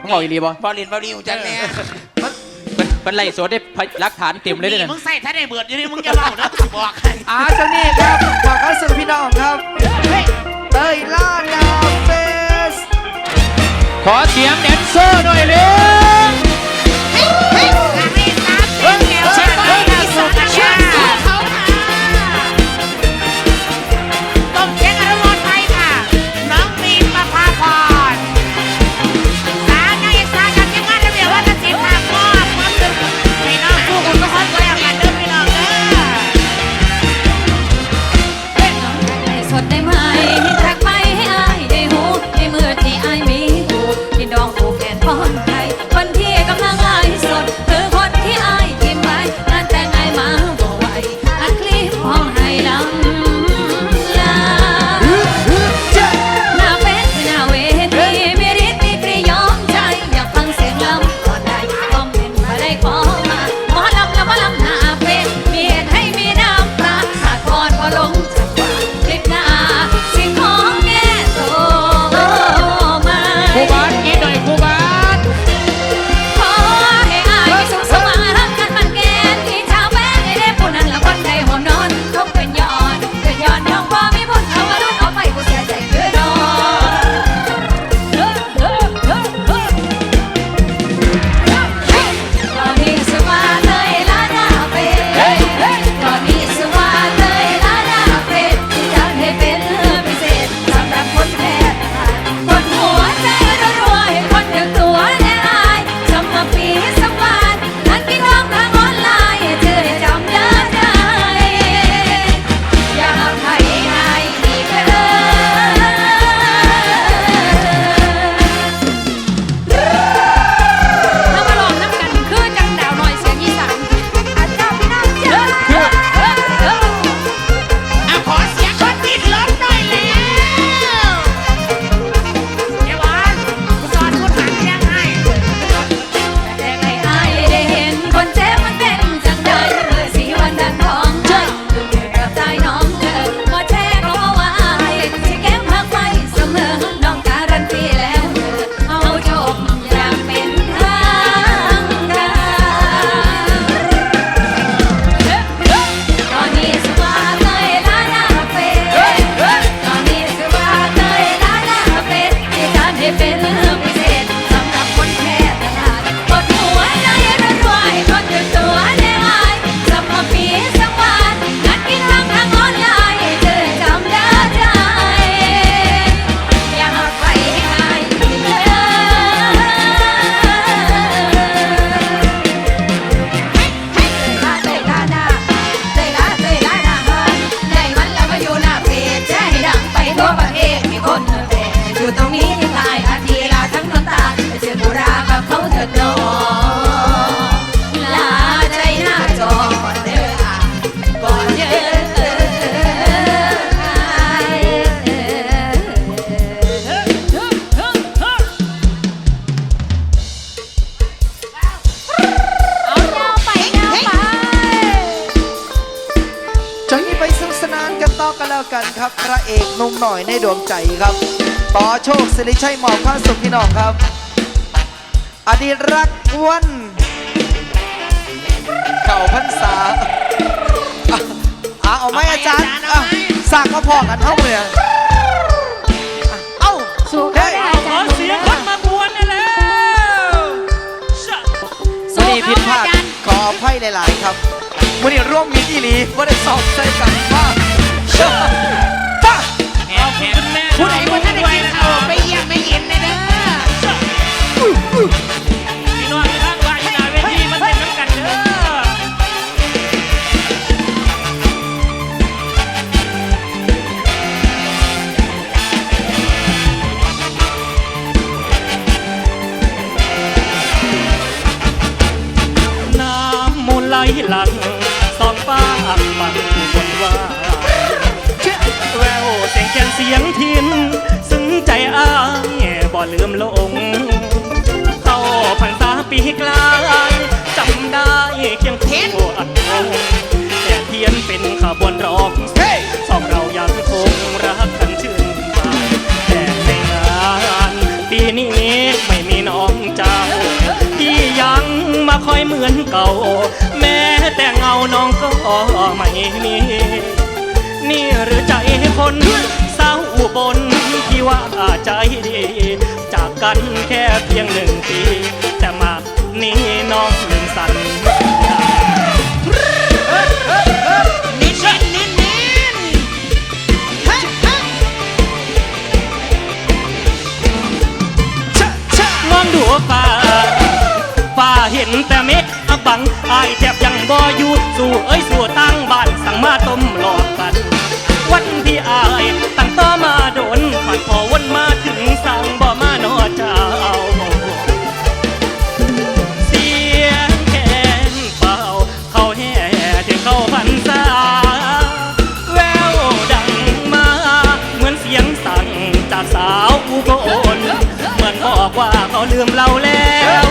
มึงบอกอีรีบ่บอลินบอลีอยู่จังเนี่ยมันมันไล่สวนได้หลักฐานเต็มเลยเด้อนี่มึงใส่ถ้าได้เบิดอยู่นี่มึงจะเล่านะบอกให้อาเจ้านี่ครับขอเข้าสู่พี่น้องครับเตยล่าดาเฟสขอเสียงแดนเซอร์หน่อยเร็ว ล้วกันครับ พระเอกนุ่มหน่อยในดวงใจครับต่อโชคสิริชัยหมอกข้าสุขพี่น้องครับ อดีตรักวันเก่าพันษาอ่เอาไหมอาจารย์สักก็พอกันเท่าเนี่ยเอ้าสู้ได้เอาเสียงคนมาบวนได้แล้วสุริดพลาดขออภัยหลาย ๆ ครับวันนี้ร่วมมีตรอีลีว่าได้สอบใส่กันมาก ผู้ใดบันได้กินขาไปยี่ไม่เย็นเลยเด้อพี่น้องที่ทาบ้านหาเวทีมาเต้นน้ำกันเด้อน้ำมูลไหลหลังสองฟ้าอักบัง สียงทินซึ้งใจอ้ายบ่ลืมลง เข้าพรรษาปีกลายจำได้เคียงคู่อัดลงแต่เทียนเป็นขบวนร้องสองเรายังคงรักกันชื่นบานแต่ในงานปีนี้ไม่มีน้องเจ้าที่ยังมาคอยเหมือนเก่า แม้แต่เงาน้องก็ไม่มีนี่หรือใจคน เศร้าอุบนที่ว่าใจดี จากกันแค่เพียงหนึ่งปี แต่มานี้น้องลืมสัญญานินนินนินนินเฮ้ยเฮ้ยมองดูฟ้าฟ้าเห็นแต่เมฆบังอายแทบยังบ่อยู่ สู่เอ้ยสู่ตั้งบ้านสั่งมาต้มหลอกกัน อาย ตั้งต่อมาโดนผ่านพอวนมาถึงสั่งบ่มานอเจ้าเสียงแคนเป่าเขาแห่ถึงเข้าพรรษาแววดังมา เหมือนเสียงสั่งจากสาวอุบลเหมือนบอกว่าเขาลืมเราแล้ว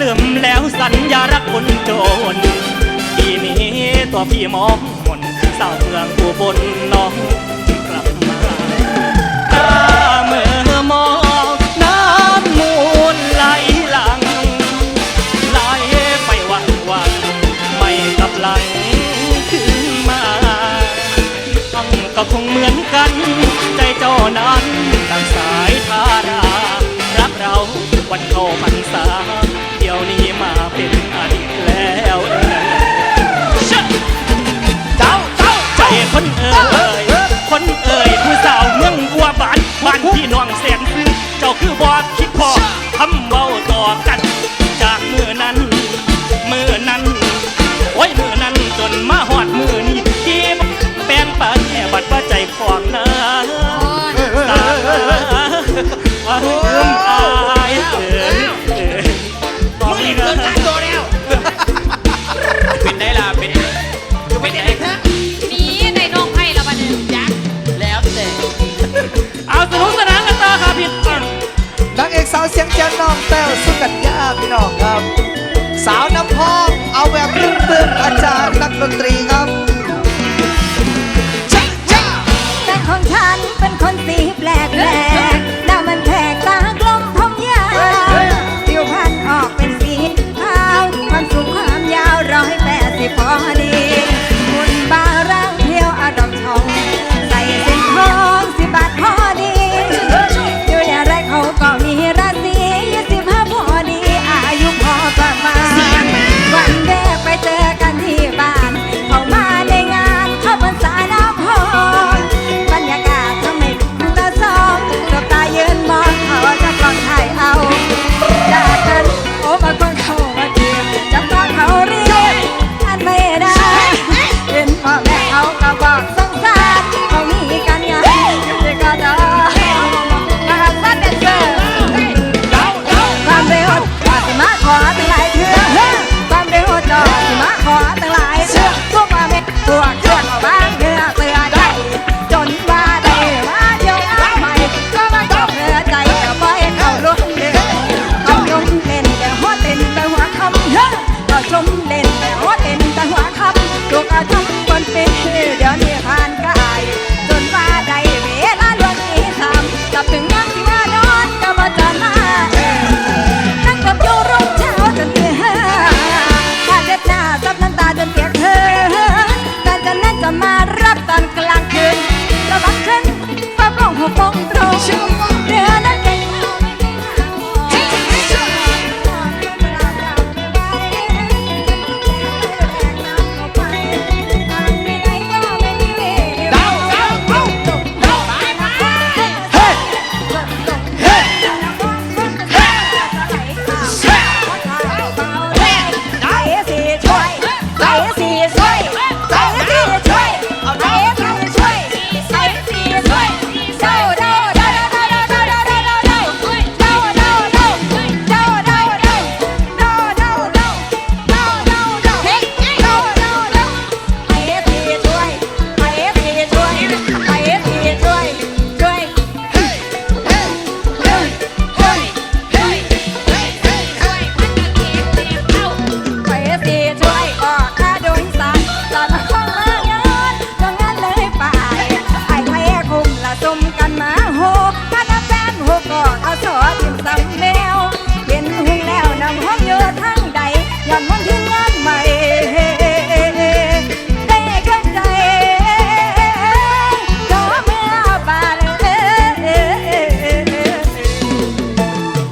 ลืมแล้วสัญญารักคนจนทีนี้ตัวพี่มองมนสาวเมืองอุบลน้อง กัน ใจเจ้านั้นดังสายทารา รักเราวันเข้าพรรษา เดี๋ยวนี้มาเป็นอดีตแล้วเอ่ยชะเจ้าเจ้าใจคนเอ่ยคนเอ่ยผู้สาวเมืองบัวบานบ้านพี่น้องแสนซึ้งเจ้าคือบอดคิดพอคำเว้า ดนตรี